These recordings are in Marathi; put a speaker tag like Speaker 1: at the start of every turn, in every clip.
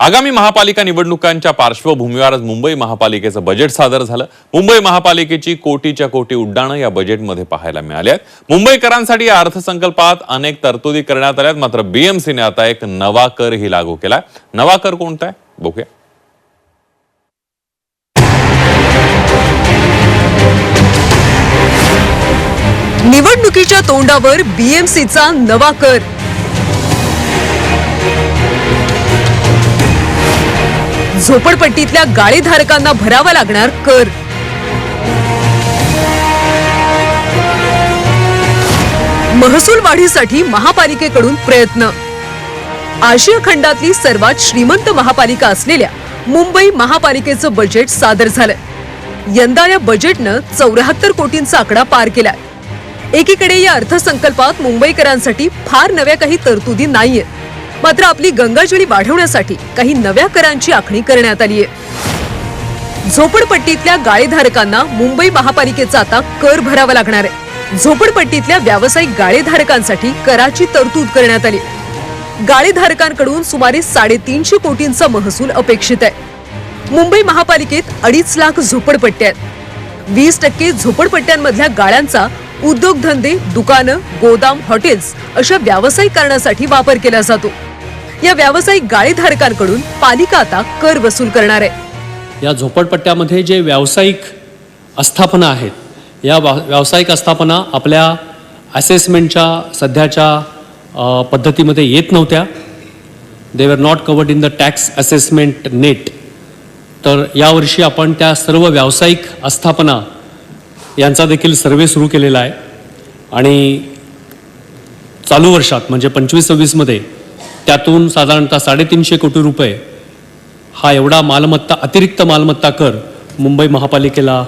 Speaker 1: आगामी महापालिका निवडणुकांच्या पार्श्वभूमीवर आज मुंबई महापालिकेचं बजेट सादर झालं. मुंबई महापालिकेची कोटीच्या कोटी उड्डाणं या बजेटमध्ये पाहायला मिळाली आहेत. मुंबईकरांसाठी या अर्थसंकल्पात अनेक तरतुदी करण्यात आल्यात मात्र बीएमसीने आता एक नवा करही लागू केला नवा कर कोणता आहे? बघूया.
Speaker 2: निवडणुकीच्या तोंडावर बीएमसीचा नवा कर. झोपडपट्टीतल्या गाळीधारकांना भरावा लागणार कर. महसूल वाढीसाठी महापालिकेकडून प्रयत्न. आशिया खंडातली सर्वात श्रीमंत महापालिका असलेल्या मुंबई महापालिकेचं बजेट सादर झालं यंदा या बजेटनं चौऱ्याहत्तर कोटींचा आकडा पार केला एकीकडे या अर्थसंकल्पात मुंबईकरांसाठी फार नव्या काही तरतुदी नाहीयेत. मात्र आपली गंगाजळी वाढवण्यासाठी काही नव्या करांची आखणी करण्यात आली आहे झोपडपट्टीतल्या गाळेधारकांना मुंबई महापालिकेचा आता कर भरावा लागणार आहे. झोपडपट्टीतल्या व्यावसायिक गाळेधारकांसाठी कराची तरतूद करण्यात आली. गाळेधारकांकडून सुमारे साडेतीनशे कोटींचा महसूल अपेक्षित आहे. मुंबई महापालिकेत अडीच लाख झोपडपट्ट्या आहेत. वीस टक्के झोपडपट्ट्यांमधल्या गाळ्यांचा उद्योगधंदे दुकानं गोदाम हॉटेल्स अशा व्यावसायिक कारणासाठी वापर केला जातो. या व्यावसायिक गाळेधारकांकडून पालिका आता कर वसूल करणार आहे.
Speaker 3: या झोपडपट्ट्यामध्ये जे व्यावसायिक आस्थापना आहेत या वा व्यावसायिक आस्थापना आपल्या असेसमेंटच्या सध्याच्या पद्धतीमध्ये येत नव्हत्या. They were not covered in the tax assessment net तर यावर्षी आपण त्या सर्व व्यावसायिक आस्थापना यांचा देखील सर्वे सुरू केलेला आहे. आणि चालू वर्षात म्हणजे पंचवीस सव्वीसमध्ये त्यातून साधारणतः साडेतीनशे कोटी रुपये हा एवढा मालमत्ता अतिरिक्त मालमत्ता कर मुंबई महापालिकेला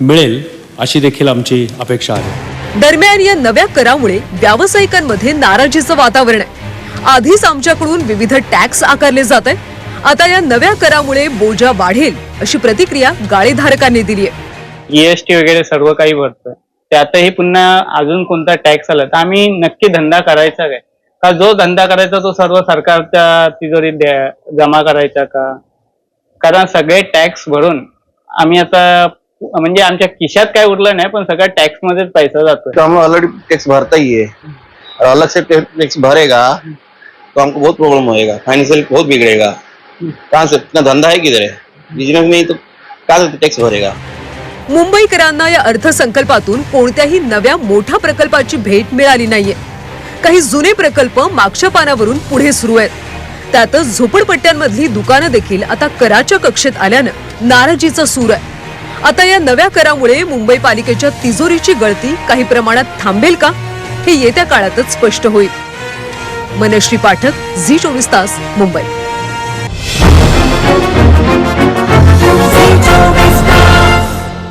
Speaker 3: मिळेल अशी देखील आमची अपेक्षा आहे.
Speaker 2: दरम्यान या नव्या करामुळे व्यावसायिकांमध्ये नाराजीचं वातावरण आहे. आधीच आमच्याकडून विविध टॅक्स आकारले जात आहे आता या नव्या करामुळे बोजा वाढेल अशी प्रतिक्रिया गाळेधारकांनी दिली आहे.
Speaker 4: जीएसटी वगैरे सर्व काही भरतोय. त्यातही पुन्हा अजून कोणता टॅक्स आला तर आम्ही नक्की धंदा करायचा काय का जो धंदा करायचा तो सर्व सरकारच्या तिजोरीत द्या- जमा करायचा का? कारण सगळे टॅक्स भरून आम्ही आता म्हणजे आमच्या खिशात काय उरलं नाही पण सगळ्या टॅक्स मध्येच पैसा जातोय.
Speaker 5: तो हम ऑलरेडी टैक्स भरता ही है और अलग से टैक्स भरेगा तो हमको बहुत प्रॉब्लम होएगा फाइनेंशियल बहुत बिगड़ेगा. कहाँ से इतना धंधा है किधर है? बिजनेस नहीं तो कहाँ से टैक्स भरेगा?
Speaker 2: मुंबईकरांना या अर्थसंकल्पातून कोणत्याही नव्या मोठ्या प्रकल्पाची भेट मिळाली नाहीये. काही जुने प्रकल्प मागच्या पानावरून पुढे सुरू आहेत. त्यातच झोपडपट्ट्यांमधली दुकानं देखील आता कराच्या कक्षेत आल्यानं नाराजीचा सूर आहे. आता या नव्या करामुळे मुंबई पालिकेच्या तिजोरीची गळती काही प्रमाणात थांबेल का? हे येत्या काळातच स्पष्ट होईल. मनश्री पाठक झी चोवीस तास मुंबई.